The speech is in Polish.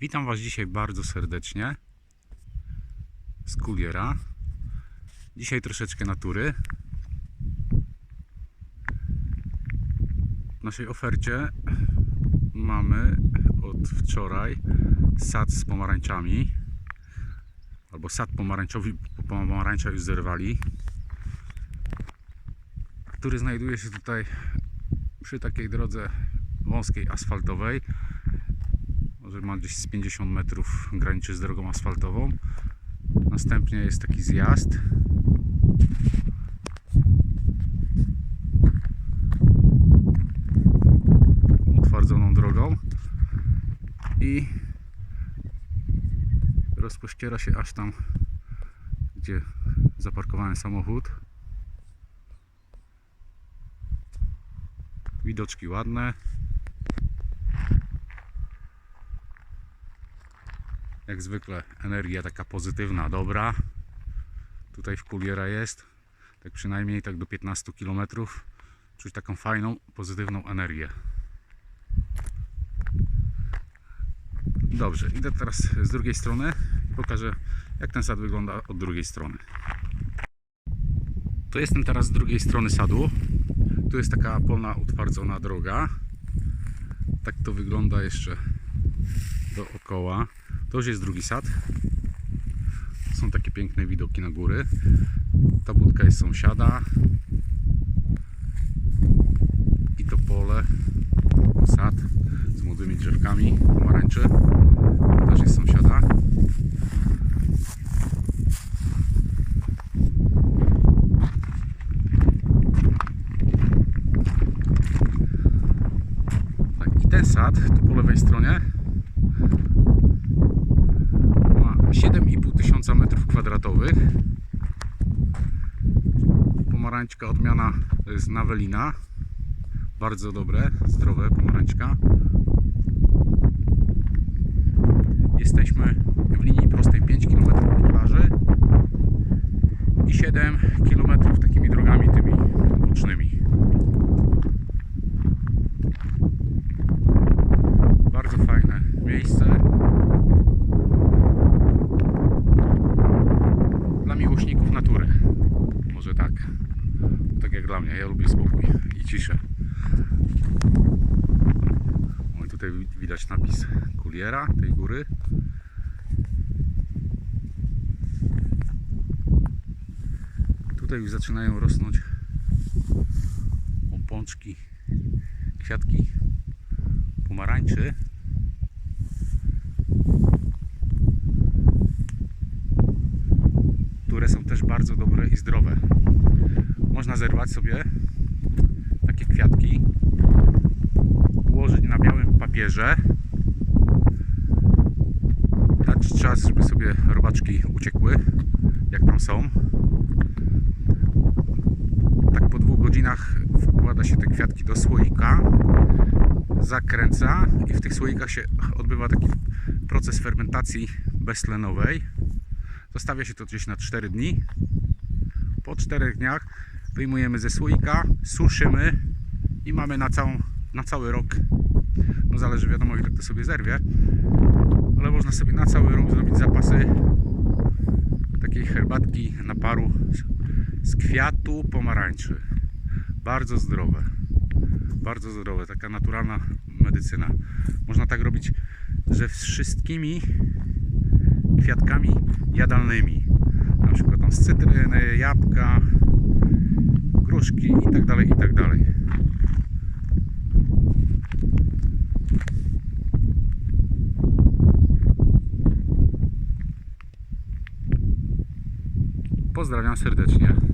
Witam Was dzisiaj bardzo serdecznie z Kuliera. Dzisiaj troszeczkę natury. W naszej ofercie mamy od wczoraj sad z pomarańczami albo sad pomarańczowy, pomarańcza już zerwali który znajduje się tutaj przy takiej drodze wąskiej asfaltowej może ma gdzieś z 50 metrów graniczy z drogą asfaltową. Następnie jest taki zjazd. Utwardzoną drogą. I rozpościera się aż tam gdzie zaparkowałem samochód. Widoczki ładne jak zwykle energia taka pozytywna, dobra. Tutaj w Kuliera jest tak przynajmniej tak do 15 km czuć taką fajną, pozytywną energię. Dobrze, idę teraz z drugiej strony. I pokażę jak ten sad wygląda od drugiej strony. To jestem teraz z drugiej strony sadu. Tu jest taka polna utwardzona droga. Tak to wygląda jeszcze dookoła to już jest drugi sad. Są takie piękne widoki na góry. Ta budka jest sąsiada. I to pole. Sad z młodymi drzewkami pomarańczy. Też jest sąsiada. Tak, i ten sad tu po lewej stronie ma 7,5 tysiąca metrów kwadratowych. Pomarańczka odmiana to Nawelina. Bardzo dobre, zdrowe pomarańczka. Jesteśmy w linii prostej 5 km natury. Może tak. Tak jak dla mnie. Ja lubię spokój i ciszę. O, tutaj wi- widać napis Kuliera tej góry. Tutaj już zaczynają rosnąć o, pączki, kwiatki pomarańczy. które są też bardzo dobre i zdrowe. Można zerwać sobie takie kwiatki, ułożyć na białym papierze, dać czas, żeby sobie robaczki uciekły, jak tam są. Tak po dwóch godzinach wkłada się te kwiatki do słoika, zakręca i w tych słoikach się odbywa taki proces fermentacji beztlenowej. Zostawia się to gdzieś na 4 dni. Po 4 dniach wyjmujemy ze słoika, suszymy i mamy na, całą, na cały rok. No zależy wiadomo ile kto sobie zerwie, ale można sobie na cały rok zrobić zapasy takiej herbatki naparu z- kwiatu pomarańczy. Bardzo zdrowe. Bardzo zdrowe, taka naturalna medycyna. Można tak robić, że z wszystkimi kwiatkami jadalnymi. Na przykład tam z cytryny, jabłka, gruszki i tak dalej, i tak. Pozdrawiam serdecznie.